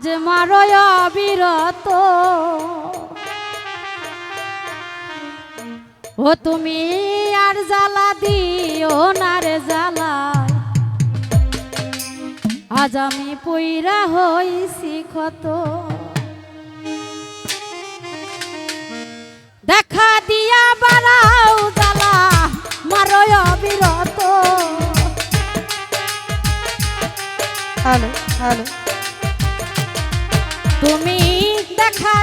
আজ মারো অবিরত ও তুমি আর জ্বালা দিও না রে জ্বালা আজ আমি পইরা হইছি ক্ষত। দেখা দিয়া বাড়াও জ্বালা, মারো অবিরত হ্যালো হ্যালো। তুমি দেখা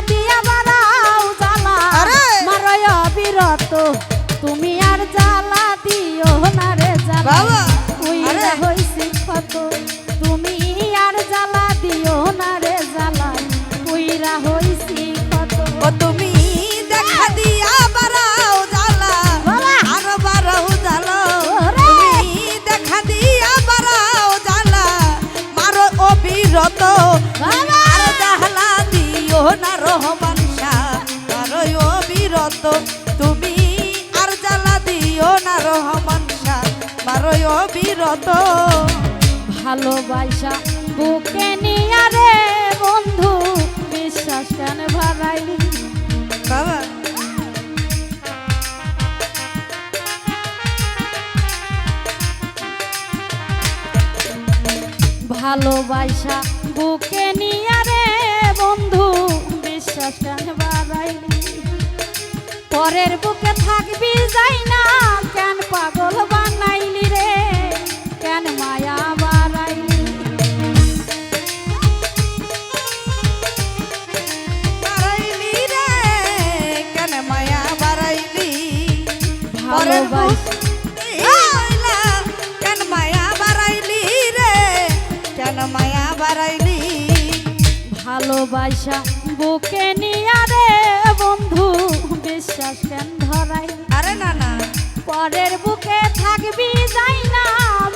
না রহমান শাহ মারো অবিরত। তুমি আর জ্বালা দিও না রহমান শাহ মারো অবিরত। ভালোবাসা বুকে নিয়া রে বন্ধু বিশ্বাস কেন ভারাইলি বাবা। ভালোবাসা বুকে নিয়া রে বন্ধু কেন বাড়াইলি। পরের বুকে থাকবি যাই না কেন পাগল বানাইলি রে? কেন মায়া ভালোবাসা বুকে নিয়া রে বন্ধু বিশ্বাস কেন ধরাইলি আরে না না। পরের বুকে থাকবি যাই না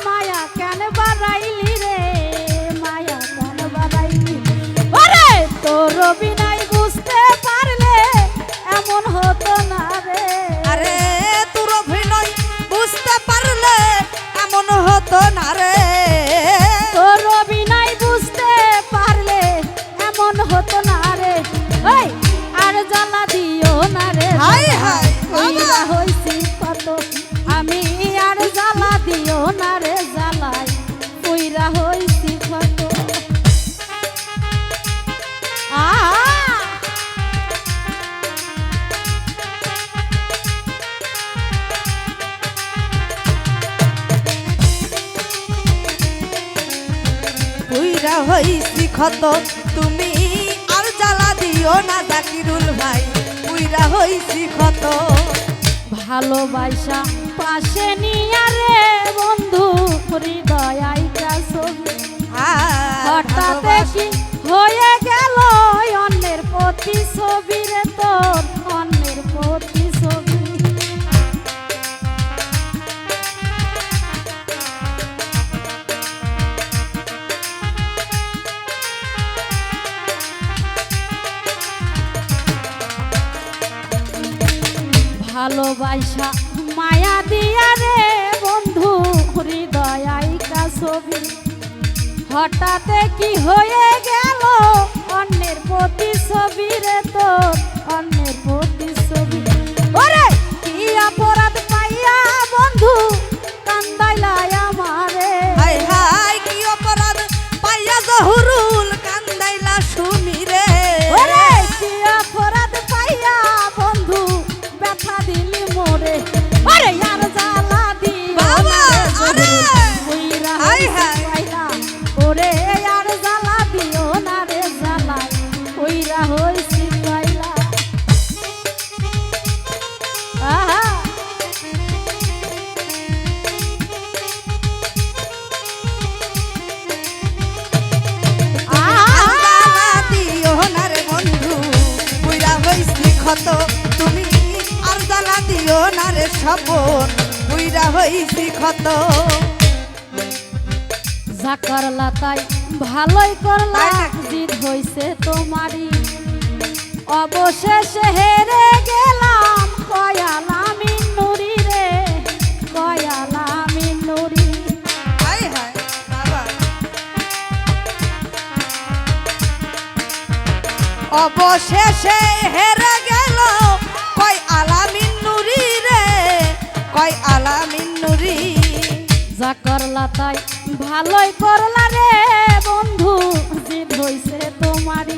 মায়া কেন বাড়াইলি রে? মায়া কেন বাড়াইলি? ওরে তোর বিনাই বুঝতে পারলে এমন হতো না রে। আরে তোর অভিনয় বুঝতে পারলে এমন হতো না রে। হইছি ক্ষত তুমি? আর জ্বালা দিও না জাকিরুল ভাই উইরা হইছি ক্ষত। ভালোবাসা পাশে নিয়া রে বন্ধু হৃদয় আইকা ছবি। হঠাৎ ভালোবাসা মায়া দিয়া রে বন্ধু হৃদয় আইকা ছবি হঠাৎ কি হয়ে গেল? হইছি আহা। ক্ষত তুমি আর জ্বালা দিও না রে সপন পুইরা হইছি ক্ষত যা করলা তাই ভালোই করলা? জিদ হইছে তোমারই। অবশেষে হেরে গেলাম কয়ালামি নুরি রে নুরি। হাই হাই বাবা। অবশেষে হেরে গেল কয় আলামিন নুরি রে কয় আলামিন নুরি। যা করলা তাই ভালোই করলা রে বন্ধু জিদ হইছে তোমারই।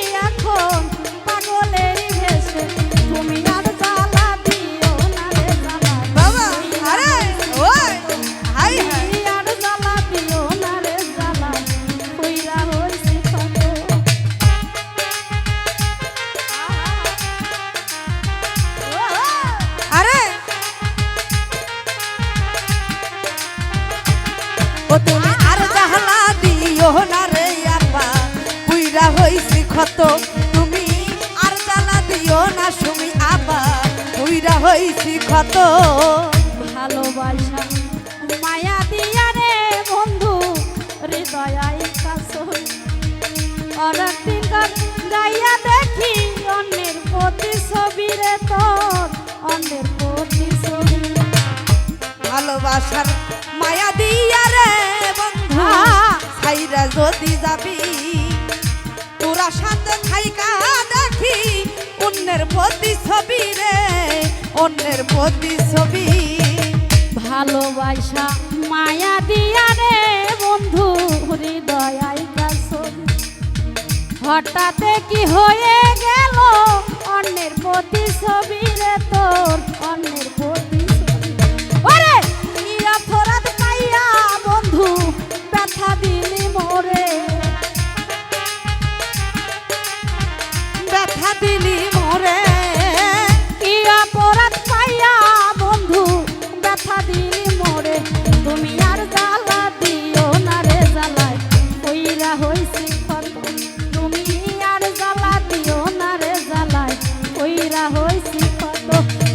ক্ষত তুমি আর জ্বালা দিও না সুমি আপা পুইরা হইছি ক্ষত ভালোবাসা মায়া দিয়া রে বন্ধু কাছই অনেকদিন গাইয়া দেখি অন্যের প্রতি ছবি রে তোর অন্যের প্রতি ছবি ভালোবাসার মায়া দিয়া রে বন্ধু আহ! যদি যাবি তোরা সাথে থাইকা দেখি, অন্যের প্রতি ছবি রে, অন্যের প্রতি ছবি। ভালোবাসা মায়া দিয়া রে, বন্ধু হৃদয়াই কাছই হঠাৎ কি হয়ে গেল, অন্যের প্রতি ছবি রে তোর, অন্যের প্রতি ছবি। ওরে পাইয়া বন্ধু, ব্যথা দিলি মোরে। দিলি মোরে। কি অপরাধ পাইয়া বন্ধু, ব্যথা দিলি মোরে। তুমি আর দিও না রে জ্বালায়, কইরা হইছি কত তুমি আর দিও না রে জ্বালায়, কইরা হইছি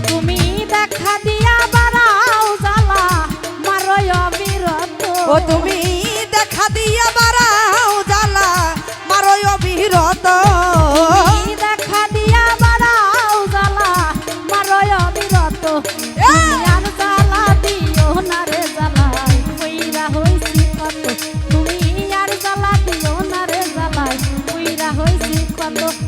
তুমি দেখা দিয়া বাড়াও জালা মারো অবিরত তুমি দেখা দিয়া বাড়াও জ্বালা, মারো অবিরত cuando